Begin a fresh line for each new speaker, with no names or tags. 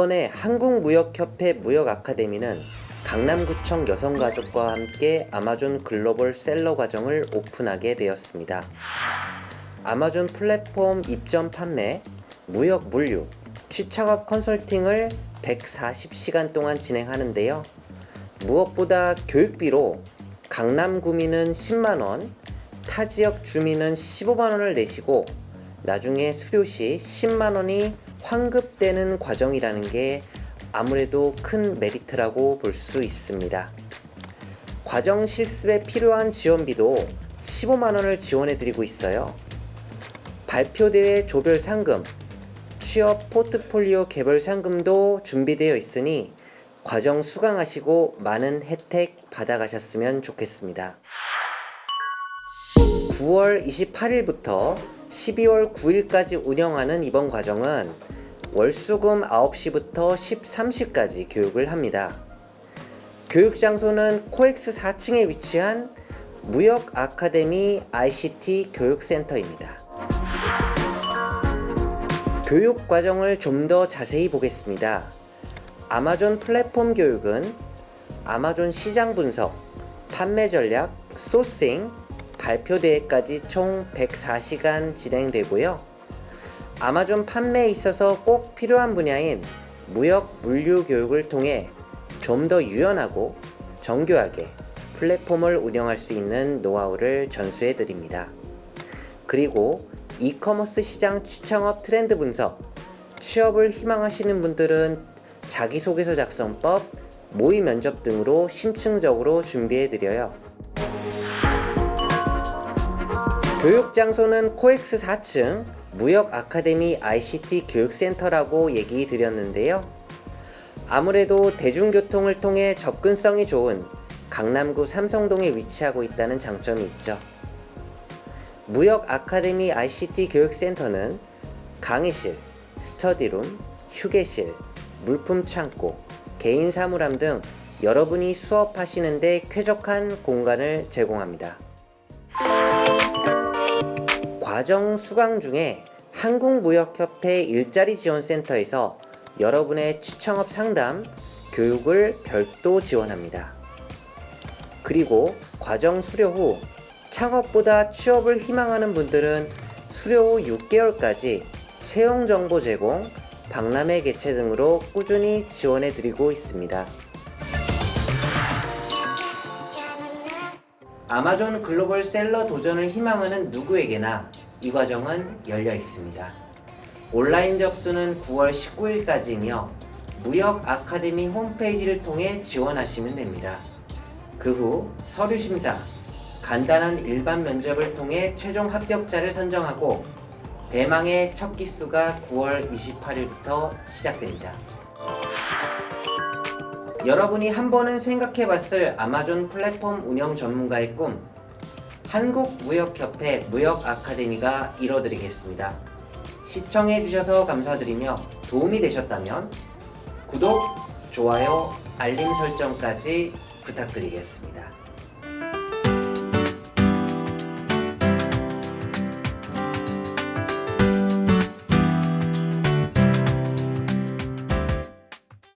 이번에 한국무역협회 무역아카데미는 강남구청 여성가족과 함께 아마존 글로벌 셀러 과정을 오픈하게 되었습니다. 아마존 플랫폼 입점 판매, 무역 물류, 취창업 컨설팅을 140시간 동안 진행하는데요. 무엇보다 교육비로 강남 구민은 10만원, 타 지역 주민은 15만원을 내시고 나중에 수료 시 10만원이 환급되는 과정이라는 게 아무래도 큰 메리트라고 볼 수 있습니다. 과정 실습에 필요한 지원비도 15만원을 지원해 드리고 있어요. 발표대회 조별 상금, 취업 포트폴리오 개별 상금도 준비되어 있으니 과정 수강하시고 많은 혜택 받아가셨으면 좋겠습니다. 9월 28일부터 12월 9일까지 운영하는 이번 과정은 월수금 9시부터 13시까지 교육을 합니다. 교육 장소는 코엑스 4층에 위치한 무역 아카데미 ICT 교육센터입니다. 교육 과정을 좀 더 자세히 보겠습니다. 아마존 플랫폼 교육은 아마존 시장 분석, 판매 전략, 소싱, 발표 대회까지 총 104시간 진행되고요. 아마존 판매에 있어서 꼭 필요한 분야인 무역 물류 교육을 통해 좀 더 유연하고 정교하게 플랫폼을 운영할 수 있는 노하우를 전수해 드립니다. 그리고 이커머스 시장 취창업 트렌드 분석, 취업을 희망하시는 분들은 자기소개서 작성법, 모의 면접 등으로 심층적으로 준비해 드려요. 교육 장소는 코엑스 4층 무역 아카데미 ICT 교육센터라고 얘기 드렸는데요. 아무래도 대중교통을 통해 접근성이 좋은 강남구 삼성동에 위치하고 있다는 장점이 있죠. 무역 아카데미 ICT 교육센터는 강의실, 스터디룸, 휴게실, 물품 창고, 개인 사물함 등 여러분이 수업하시는데 쾌적한 공간을 제공합니다. 과정 수강 중에 한국무역협회 일자리 지원센터에서 여러분의 취창업 상담, 교육을 별도 지원합니다. 그리고 과정 수료 후 창업보다 취업을 희망하는 분들은 수료 후 6개월까지 채용 정보 제공, 박람회 개최 등으로 꾸준히 지원해 드리고 있습니다. 아마존 글로벌 셀러 도전을 희망하는 누구에게나 이 과정은 열려 있습니다. 온라인 접수는 9월 19일까지이며 무역 아카데미 홈페이지를 통해 지원하시면 됩니다. 그 후 서류 심사, 간단한 일반 면접을 통해 최종 합격자를 선정하고 대망의 첫 기수가 9월 28일부터 시작됩니다. 여러분이 한 번은 생각해 봤을 아마존 플랫폼 운영 전문가의 꿈 한국무역협회 무역 아카데미가 이뤄드리겠습니다. 시청해 주셔서 감사드리며 도움이 되셨다면 구독, 좋아요, 알림 설정까지 부탁드리겠습니다.